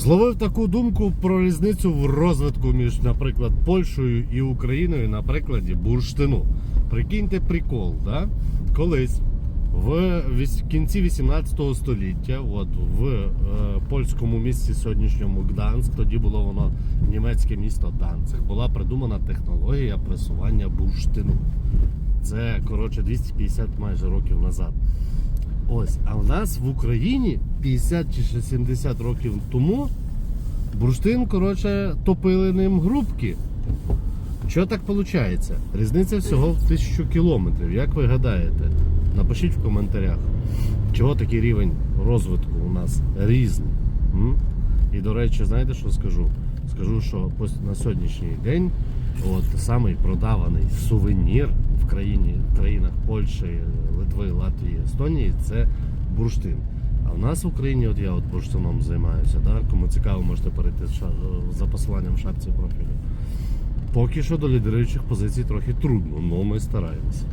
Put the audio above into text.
Зловив таку думку про різницю в розвитку між, наприклад, Польщею і Україною на прикладі бурштину. Прикиньте прикол, да? колись в кінці 18 століття, от в е, польському місті сьогоднішньому Гданськ, тоді було воно німецьке місто Данциг, була придумана технологія пресування бурштину. Це коротше 250 майже років назад. Ось, а в нас в Україні 50 чи ще 70 років тому бурштин, коротше, топили ним грубки. Що так виходить? Різниця всього в тисячу кілометрів. Як ви гадаєте? Напишіть в коментарях, чого такий рівень розвитку у нас різний. М? І до речі, знаєте, що скажу? Скажу, що на сьогоднішній день от самий продаваний сувенір країні, країнах Польщі, Литви, Латвії, Естонії це бурштин. А в нас в Україні, от я от бурштином займаюся, да? кому цікаво, можете перейти за посиланням в шапці профілю. Поки що до лідеруючих позицій трохи трудно, але ми стараємося.